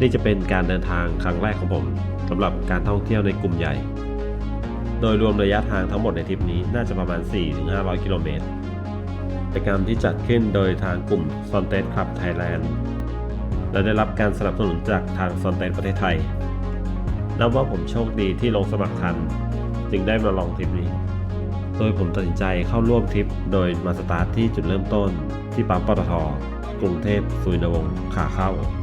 นี่จะเป็นการเดินทางครั้งแรกของผมสำหรับการท่องเที่ยวในกลุ่มใหญ่ โดยรวมระยะทางทั้งหมดในทริปนี้น่าจะประมาณ 4-500 กิโลเมตรกิจกรรมที่จัดขึ้นโดยทางกลุ่ม s o n t e t Club Thailand และได้รับการสนับสนุนจากทาง s o n t e ประเทศไทย นับว่าผมโชคดีที่ลงสมัครทัน จึงได้มาลองทริปนี้ โดยผมตัดสินใจเข้าร่วมทริปโดยมาสตาร์ทที่จุดเริ่มต้นที่ปั๊มปตทกรุงเทพสุวรรณวงศ์ขาเข้าเรา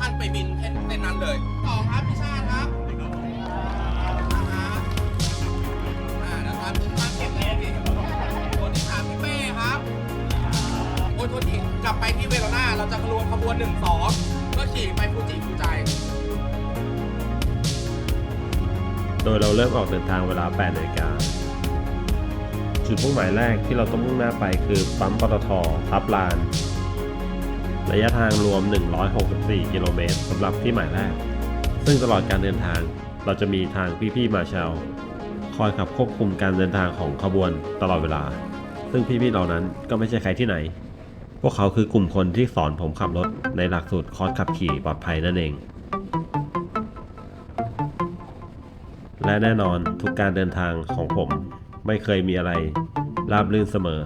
ท่านไปบินเส้นเส้นนั้นเลยต่อครับพี่ชาติครับนะครับอ่านะครับทุกท่าเก็บเลยพี่คนที่สามพี่เป้ครับโอ้ยโทษทีกลับไปที่เวโรนาเราจะขบวนขบวนหนึ่งสองเพื่อขี่ไปฟูจิฟูใจ โดยเราเริ่มออกเดินทางเวลา 8นาฬิกา จุดมุ่งหมายแรกที่เราต้องมุ่งหน้าไปคือปั๊มปตททับลาน ระยะทางรวม 164 กิโลเมตรสำหรับที่หมายแรก ซึ่งตลอดการเดินทาง เราจะมีทางพี่ๆมาเชลคอยขับควบคุมการเดินทางของขบวนตลอดเวลา ซึ่งพี่ๆเหล่านั้นก็ไม่ใช่ใครที่ไหน พวกเขาคือกลุ่มคนที่สอนผมขับรถในหลักสูตรคอร์สขับขี่ปลอดภัยนั่นเอง และแน่นอนทุกการเดินทางของผมไม่เคยมีอะไรราบรื่นเสมอ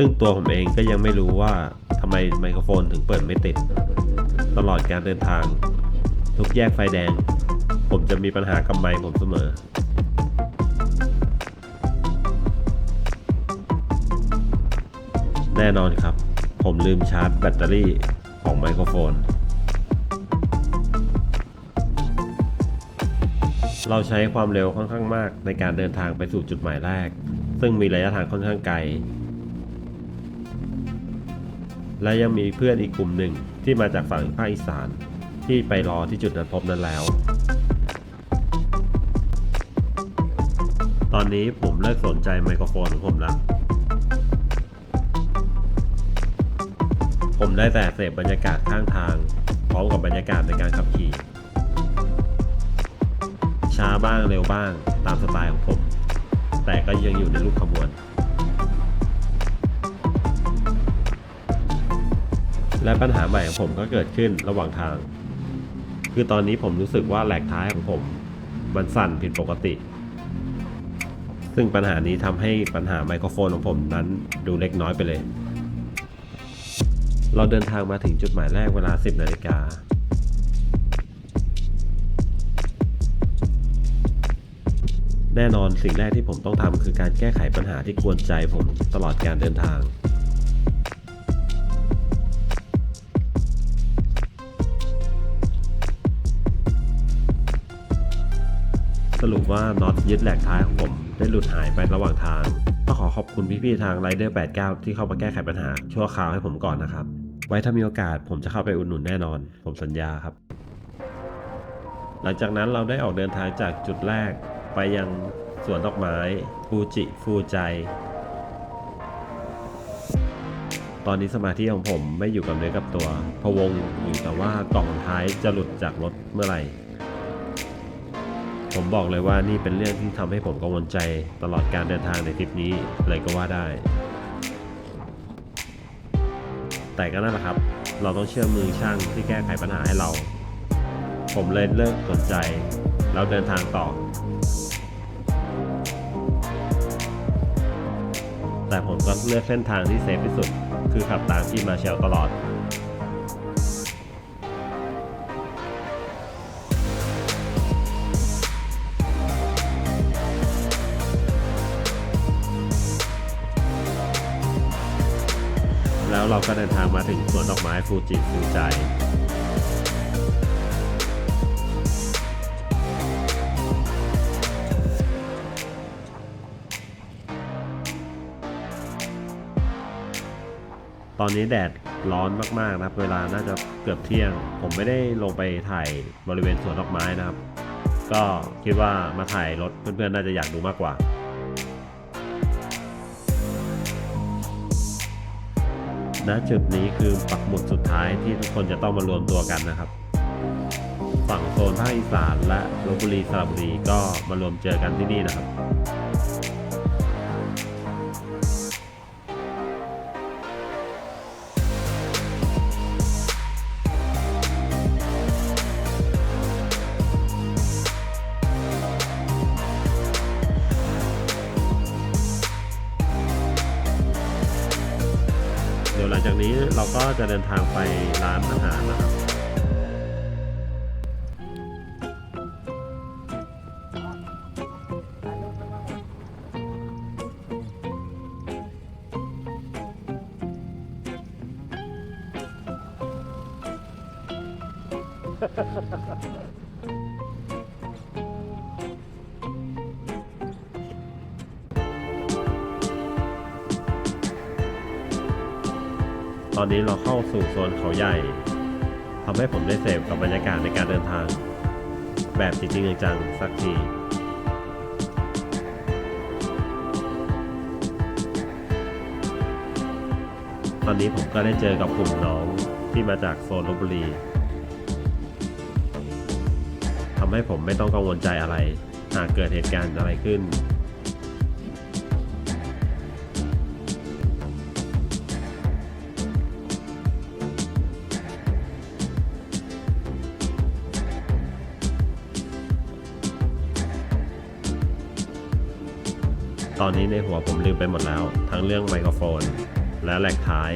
ซึ่งตัวผมเองก็ยังไม่รู้ว่าทำไมไมโครโฟนถึงเปิดไม่ติด ตลอดการเดินทาง ทุกแยกไฟแดง ผมจะมีปัญหากับไมค์ผมเสมอแน่นอนครับ ผมลืมชาร์จแบตเตอรี่ของไมโครโฟน เราใช้ความเร็วค่อนข้างมากในการเดินทางไปสู่จุดหมายแรก ซึ่งมีระยะทางค่อนข้างไกล และยังมีเพื่อนอีกกลุ่มหนึ่งที่มาจากฝั่งภาคอีสาน ที่ไปรอที่จุดนัดพบนั้นแล้ว ตอนนี้ผมเลิกสนใจไมโครโฟนของผมแล้วผมได้แต่เสพบรรยากาศข้างทาง พร้อมกับบรรยากาศในการขับขี่ ช้าบ้างเร็วบ้างตามสไตล์ของผม แต่ก็ยังอยู่ในรูปขบวน และปัญหาใหม่ของผมก็เกิดขึ้นระหว่างทาง คือตอนนี้ผมรู้สึกว่าแหลกท้ายของผม มันสั่นผิดปกติ ซึ่งปัญหานี้ทำให้ปัญหาไมโครโฟนของผมนั้นดูเล็กน้อยไปเลย เราเดินทางมาถึงจุดหมายแรกเวลา 10นาฬิกาแน่นอนสิ่งแรกที่ผมต้องทำคือการแก้ไขปัญหาที่กวนใจผมตลอดการเดินทาง รุปว่าน็อตยึดแหลกท้ายของผม ได้หลุดหายไประหว่างทางต้องขอขอบคุณพี่ๆทาง Rider 89 ที่เข้ามาแก้ไขปัญหา ชั่วคราวให้ผมก่อนนะครับ ไว้ถ้ามีโอกาสผมจะเข้าไปอุดหนุนแน่นอน ผมสัญญาครับ หลังจากนั้นเราได้ออกเดินทางจากจุดแรก ไปยังสวนดอกไม้ฟูจิฟูใจ ตอนนี้สมาธิของผมไม่อยู่กับเนื้อกับตัวพะวงอยู่แต่ว่ากล่องท้ายจะหลุดจากรถเมื่อไหร่ ผมบอกเลยว่านี่เป็นเรื่องที่ทำให้ผมกังวลใจตลอดการเดินทางในทริปนี้เลยก็ว่าได้ แต่ก็นั่นแหละครับ เราต้องเชื่อมือช่างที่แก้ไขปัญหาให้เรา ผมเลยเลิกสนใจ แล้วเดินทางต่อ แต่ผมก็เลือกเส้นทางที่เซฟที่สุด คือขับตามที่มาเชลตลอด เราก็เดินทางมาถึงสวนดอกไม้ฟูจิฟูใจตอนนี้แดดร้อนมากๆนะครับ เวลาน่าจะเกือบเที่ยง ผมไม่ได้ลงไปถ่ายบริเวณสวนดอกไม้นะครับ ก็คิดว่ามาถ่ายรถเพื่อนๆน่าจะอยากดูมากกว่า ณจุดนี้คือปักหมุดสุดท้ายที่ทุกคนจะต้องมารวมตัวกันนะครับ ฝั่งโซนภาคอีสานและลบบุรีสระบุรีก็มารวมเจอกันที่นี่นะครับ นี้เราก็จะเดินทางไปร้านอาหารนะครับ ตอนนี้เราเข้าสู่โซนเขาใหญ่ทำให้ผมได้เสพกับบรรยากาศในการเดินทาง แบบจริงๆจังๆสักทีตอนนี้ผมก็ได้เจอกับกลุ่มน้องที่มาจากโซนลบบุรีทำให้ผมไม่ต้องกังวลใจอะไร หากเกิดเหตุการณ์อะไรขึ้น ตอนนี้ในหัวผมลืมไปหมดแล้ว ทั้งเรื่องไมโครโฟน และแหลกท้าย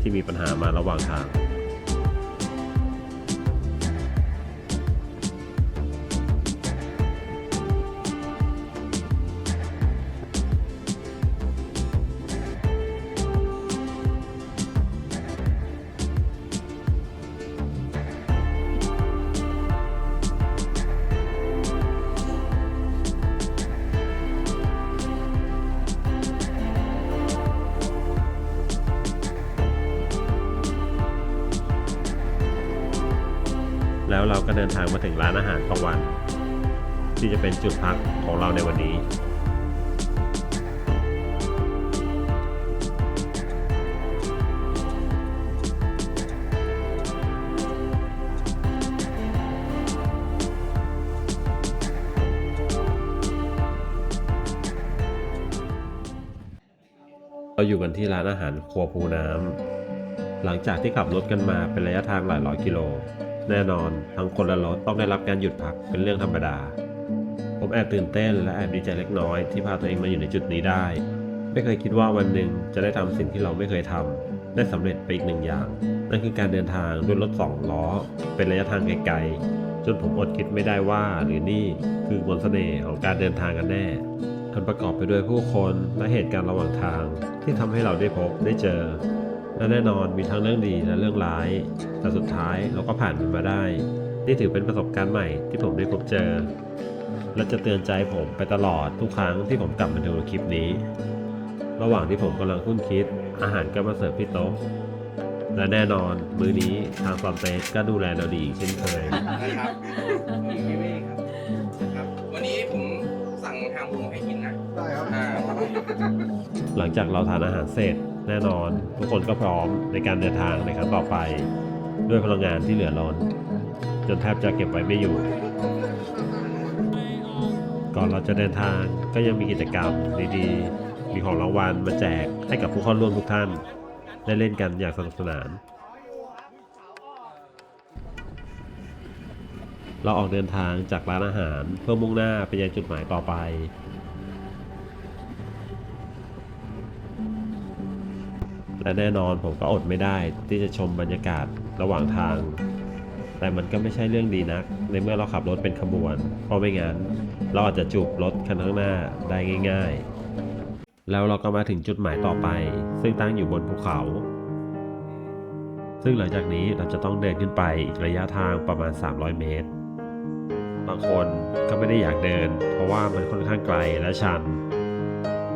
ที่มีปัญหามาระหว่างทาง แล้วเราก็เดินทางมาถึงร้านอาหารกลางวัน ที่จะเป็นจุดพักของเราในวันนี้ เราอยู่กันที่ร้านอาหารครัวภูน้ำหลังจากที่ขับรถกันมาเป็นระยะทางหลายร้อยกิโล แน่นอน ทั้งคนและรถต้องได้รับการหยุดพักเป็นเรื่องธรรมดา ผมแอบตื่นเต้นและแอบดีใจเล็กน้อย ที่พาตัวเองมาอยู่ในจุดนี้ได้ ไม่เคยคิดว่าวันหนึ่งจะได้ทำสิ่งที่เราไม่เคยทำได้สำเร็จไปอีกหนึ่งอย่าง นั่นคือการเดินทางด้วยรถสองล้อ เป็นระยะทางไกลๆจนผมอดคิดไม่ได้ว่าหรือนี่คือมนต์เสน่ห์ของการเดินทางกันแน่มันประกอบไปด้วยผู้คนและเหตุการณ์ระหว่างทาง ที่ทำให้เราได้พบได้เจอ และแน่นอนมีทั้งเรื่องดีและเรื่องร้าย แต่สุดท้ายเราก็ผ่านมันมาได้ นี่ถือเป็นประสบการณ์ใหม่ที่ผมได้พบเจอ และจะเตือนใจผมไปตลอดทุกครั้งที่ผมกลับมาดูคลิปนี้ ระหว่างที่ผมกำลังคุ้นคิด อาหารก็มาเสิร์ฟที่โต๊ะและแน่นอนมื้อนี้ทางฟาร์มเตสก็ดูแลเราดีอีกเช่นเคย นะครับพี่เว่ครับนะครับ วันนี้ผมสั่งหางหมูให้กินนะ ได้ครับ อ่า หลังจากเราทานอาหารเสร็จ แน่นอน ทุกคนก็พร้อมในการเดินทางในครั้งต่อไป ด้วยพลังงานที่เหลือล้น จนแทบจะเก็บไว้ไม่อยู่ ก่อนเราจะเดินทางก็ยังมีกิจกรรมดีๆ มีของรางวัลมาแจกให้กับผู้เข้าร่วมทุกท่าน ได้เล่นกันอย่างสนุกสนาน เราออกเดินทางจากร้านอาหารเพื่อมุ่งหน้าไปยังจุดหมายต่อไป และแน่นอนผมก็อดไม่ได้ที่จะชมบรรยากาศระหว่างทาง แต่มันก็ไม่ใช่เรื่องดีนัก ในเมื่อเราขับรถเป็นขบวน เพราะไม่งั้น เราอาจจะจูบรถคันข้างหน้าได้ง่าย ๆ แล้วเราก็มาถึงจุดหมายต่อไป ซึ่งตั้งอยู่บนภูเขา ซึ่งหลังจากนี้เราจะต้องเดินขึ้นไปอีกระยะทางประมาณ 300 เมตร บางคนก็ไม่ได้อยากเดิน เพราะว่ามันค่อนข้างไกลและชัน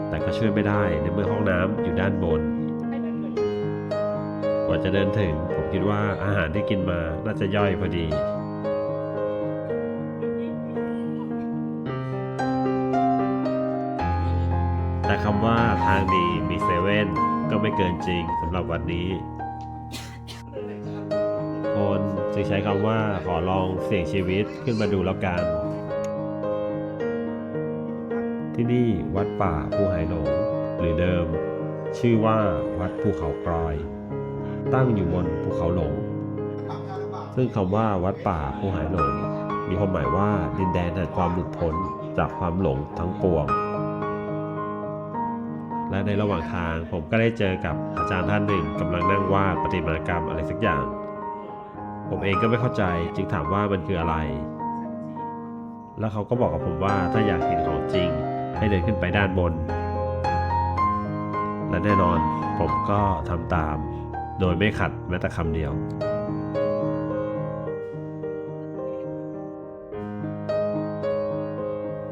แต่ก็ช่วยไม่ได้ในเมื่อห้องน้ำอยู่ด้านบน กว่าจะเดินถึง ผมคิดว่าอาหารที่กินมาน่าจะย่อยพอดีแต่คำว่าทางดีมีเซเว่นก็ไม่เกินจริงสำหรับวันนี้ คนจึงใช้คำว่าขอลองเสี่ยงชีวิตขึ้นมาดูแล้วกัน ที่นี่วัดป่าภูไหหลง หรือเดิม ชื่อว่าวัดภูเขากรอย ตั้งอยู่บนภูเขาหลง ซึ่งคำว่าวัดป่าภูไหหลง มีความหมายว่าดินแดนแห่งความหลุดพ้นจากความหลงทั้งปวง และในระหว่างทางผมก็ได้เจอกับอาจารย์ท่านหนึ่งกำลังนั่งวาดประติมากรรมอะไรสักอย่าง ผมเองก็ไม่เข้าใจจึงถามว่ามันคืออะไร แล้วเขาก็บอกกับผมว่าถ้าอยากเห็นของจริง ให้เดินขึ้นไปด้านบนและแน่นอนผมก็ทำตาม โดยไม่ขัดแม้แต่คำเดียว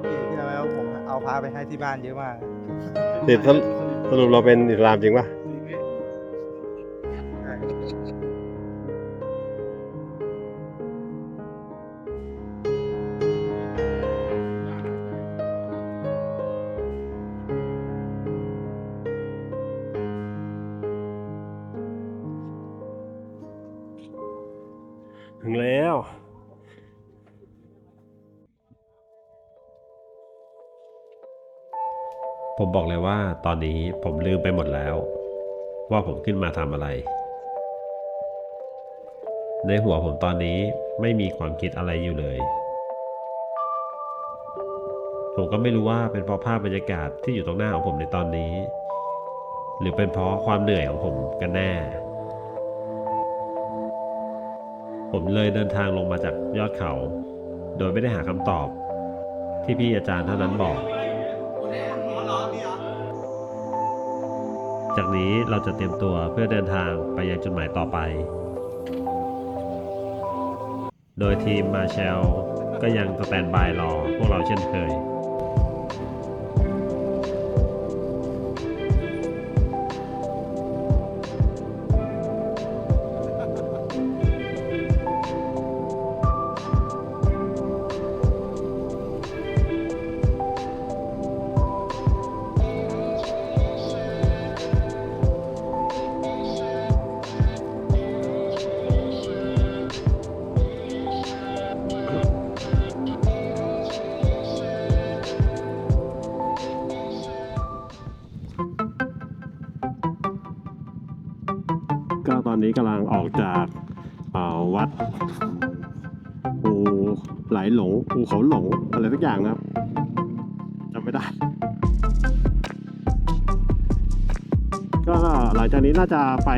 ปีที่แล้วผมเอาพาไปให้ที่บ้านเยอะมากติดสรุปเราเป็นอิสลามจริงป่ะ ถึงแล้ว ผมบอกเลยว่าตอนนี้ผมลืมไปหมดแล้ว ว่าผมขึ้นมาทำอะไร ในหัวผมตอนนี้ไม่มีความคิดอะไรอยู่เลย ผมก็ไม่รู้ว่าเป็นเพราะภาพบรรยากาศที่อยู่ตรงหน้าของผมในตอนนี้ หรือเป็นเพราะความเหนื่อยของผมกันแน่ ผมเลยเดินทางลงมาจากยอดเขา โดยไม่ได้หาคำตอบ ที่พี่อาจารย์เท่านั้นบอก จากนี้เราจะเตรียมตัวเพื่อเดินทางไปยังจุดหมายต่อไป โดยทีมมาเชลก็ยังสแตนบายรอพวกเราเช่นเคย ภูไหลหลงภูเขาหลงอะไรสักอย่างนะครับจำไม่ได้ ก็หลังจากนี้น่าจะไป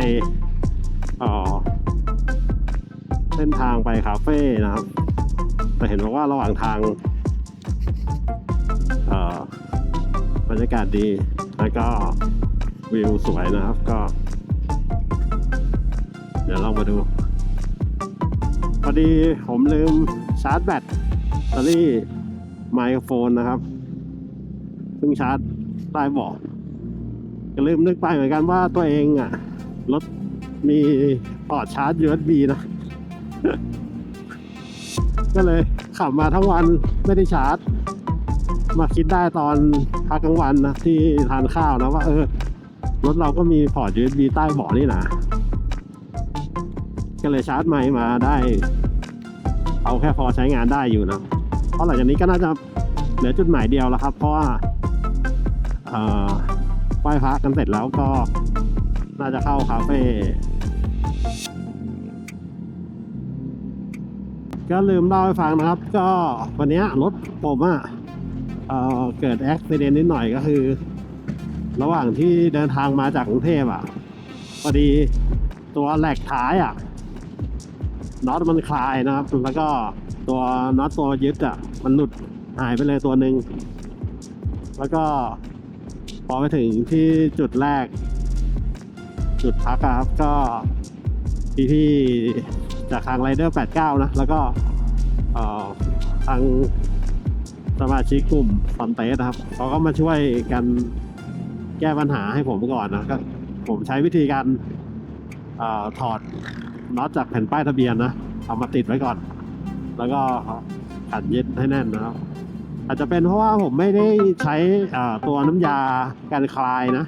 เอ่อเส้นทางไปคาเฟ่นะครับ แต่เห็นบอกว่าระหว่างทางบรรยากาศดี แล้วก็วิวสวยนะครับก็ เดี๋ยวลองมาดู พอดีผมลืมชาร์จแบตเตอรี่ไมโครโฟนนะครับเพิ่งชาร์จใต้เบาะก็ลืมนึกไปเหมือนกันว่าตัวเองอะรถมีพอร์ตชาร์จ USB นะ ก็เลยขับมาทั้งวันไม่ได้ชาร์จ มาคิดได้ตอนพักกลางวันนะที่ทานข้าวนะว่าเออรถเราก็มีพอร์ต USB ใต้เบาะนี่นะ ก็เลยชาร์จไมค์มาได้ เอาแค่พอใช้งานได้อยู่นะเพราะหลังจากนี้ก็น่าจะเหลือจุดหมายเดียวแล้วครับ เพราะว่าไหว้พระกันเสร็จแล้วก็น่าจะเข้าคาเฟ่ก็ลืมเล่าให้ฟังนะครับ ก็วันนี้รถผมอะเอ่อเกิดแอุบิเหตุนิดหน่อยก็คือ ระหว่างที่เดินทางมาจากกรุงเทพอะพอดีตัวแหลกท้ายอะ น็อตมันคลายนะครับ แล้วก็ตัวน็อตตัวยึดอะ มันหลุดหายไปเลยตัวหนึ่ง แล้วก็พอไปถึงที่จุดแรก จุดพักครับ ก็พี่ที่จากทางไรเดอร์89 นะ แล้วก็ทางสมาชิกกลุ่มฟอนเตสนะครับเขาก็มาช่วยกันแก้ปัญหาให้ผมก่อนนะก็ผมใช้วิธีการอถอด น็อตจากแผ่นป้ายทะเบียนนะเอามาติดไว้ก่อน แล้วก็ขันยึดให้แน่นนะครับ อาจจะเป็นเพราะว่าผมไม่ได้ใช้ตัวน้ำยาการคลายนะ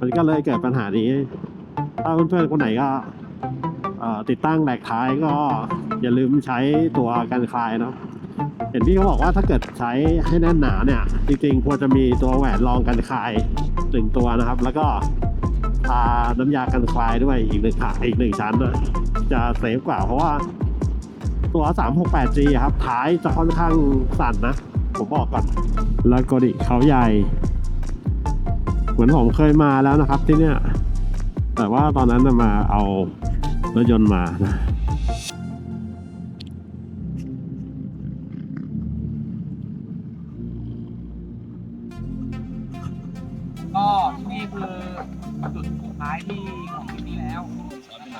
มันก็เลยเกิดปัญหานี้ ถ้าเพื่อนๆคนไหนก็ติดตั้งแหลกท้ายก็อย่าลืมใช้ตัวการคลายเนาะเห็นพี่เขาบอกว่าถ้าเกิดใช้ให้แน่นหนาเนี่ย จริงๆควรจะมีตัวแหวนรองกันคลายหนึ่งตัวนะครับ แล้วก็ น้ำยากันคลายด้วยอีกหนึ่งขาอีกหนึ่งชั้นนะจะเซฟกว่าเพราะว่า ตัว 368G ครับท้ายจะค่อนข้างสั่นนะ ผมบอกก่อน แล้วก็ดิเขาใหญ่ เหมือนผมเคยมาแล้วนะครับที่เนี่ย แต่ว่าตอนนั้นมาเอารถยนต์มานะ ท้ายที่ของทริปนี้แล้ว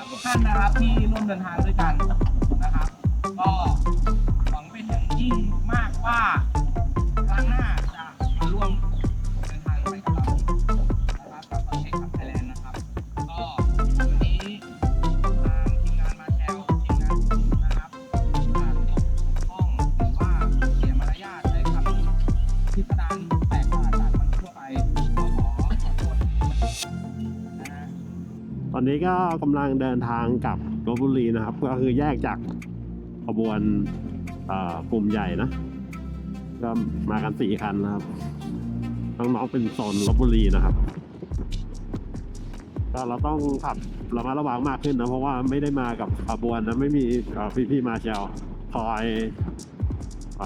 ทุกท่านนะครับที่ร่วมเดินทางด้วยกัน ก็กำลังเดินทางกลับลบบุรีนะครับ ก็คือแยกจากขบวนกลุ่มใหญ่นะ ก็มากันสี่คันนะครับน้องๆเป็นโซนลบบุรีนะครับ ก็เราต้องขับระมัดระวังมากขึ้นนะเพราะว่าไม่ได้มากับขบวนนะไม่มีพี่ๆมาเชลคอยอ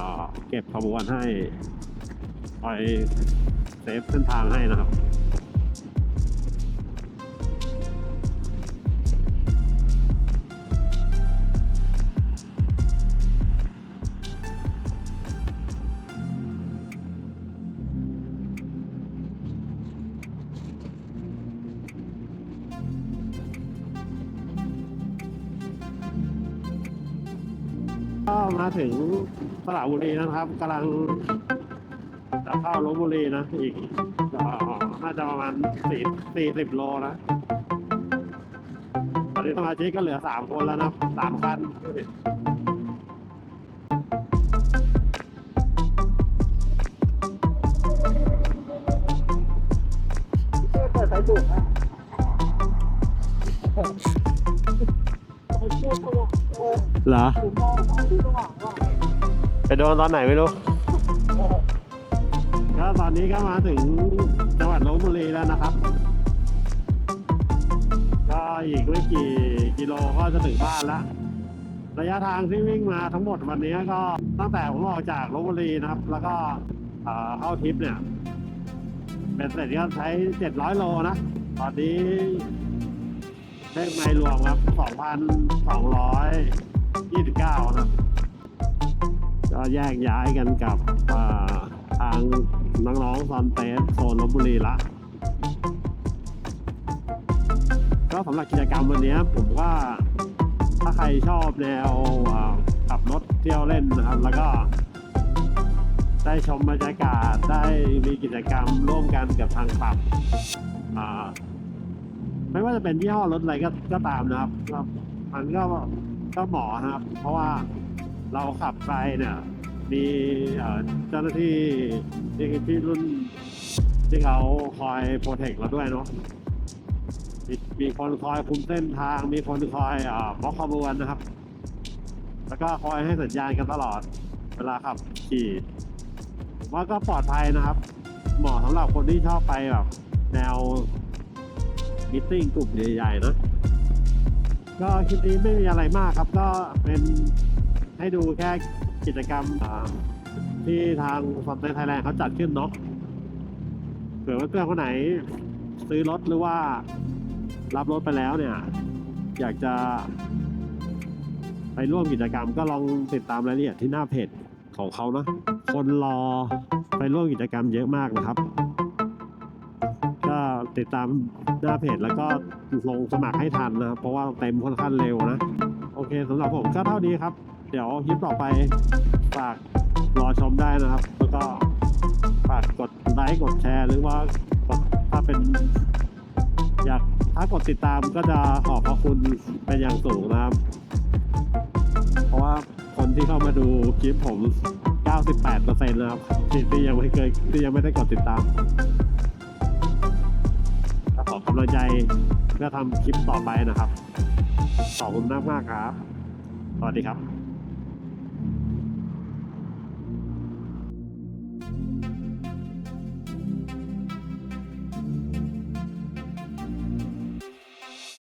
เก็บขบวนให้คอยเซฟเส้นทางให้นะครับ ก็มาถึงสระบุรีนะครับกำลังจะเข้าลบบุรีนะอีกเอ่อน่าจะประมาณสี่สี่สิบโลนะตอนนี้สมาชิกก็เหลือสามคนแล้วนะสามคันเหรอ ไปโดนตอนไหนไม่รู้ก็ตอนนี้ก็มาถึงจังหวัดลบบุรีแล้วนะครับก็อีกไม่กี่กิโลก็จะถึงบ้านล้วระยะทางที่วิ่งมาทั้งหมดวันนี้ก็ตั้งแต่ผมออกจากลบบุรีนะครับ แล้วก็เข้าทิปเนี่ย เป็นเสร็จก็ใช้700โลนะ ตอนนี้เลขไมล์รวมครับ2,229นะก็แยกย้ายกันกับทางน้องๆซอนเตสโซนลบบุรีละก็สำหรับกิจกรรมวันนี้ผมว่าถ้าใครชอบแนวขับรถเที่ยวเล่นนะครับ แล้วก็ ได้ชมบรรยากาศได้มีกิจกรรมร่วมกันกับทางคลับอ่าไม่ว่าจะเป็นยี่ห้อรถอะไรก็ก็ตามนะครับก็มันก็ ก็หมาะนะครับ เพราะว่าเราขับไปเนี่ยมีเจ้าหน้าที่ที่ที่รุ่นที่เขาคอยโปรเทคเราด้วยเนาะมีมีคนคอยคุมเส้นทาง มีคนคอยอบล็อกขบวนนะครับ แล้วก็คอยให้สัญญาณกันตลอด เวลาขับขี่มว่าก็ปลอดภัยนะครับ เหมาะสำหรับคนที่ชอบไปแบบแนวมิทติ้งกลุ่มใหญ่ๆนะ ก็คลิปนี้ไม่มีอะไรมากครับ ก็เป็นให้ดูแค่กิจกรรมที่ทางฟอนเตนไทยแลนด์เขาจัดขึ้นเนาะเผื่อว่าเพื่อนคนไหน ซื้อรถหรือว่ารับรถไปแล้วเนี่ย อยากจะไปร่วมกิจกรรมก็ลองติดตามรายละเอียดที่หน้าเพจของเขานะ คนรอไปร่วมกิจกรรมเยอะมากนะครับ ติดตามหน้าเพจแล้วก็ลงสมัครให้ทันนะเพราะว่าเต็มค่อนข้างเร็วนะ โอเคสำหรับผมก็เท่านี้ครับ เดี๋ยวคลิปต่อไปฝากรอชมได้นะครับ แล้วก็ฝากกดไลค์กดแชร์หรือว่าถ้าเป็น อยากถ้ากดติดตามก็จะขอบพระคุณเป็นอย่างสูงนะครับ เพราะว่าคนที่เข้ามาดูคลิปผม 98%นะครับที่ยังไม่เคยที่ยังไม่ได้กดติดตาม กำลังใจเพื่อทำคลิปต่อไปนะครับ ขอบคุณมากมากครับ สวัสดีครับ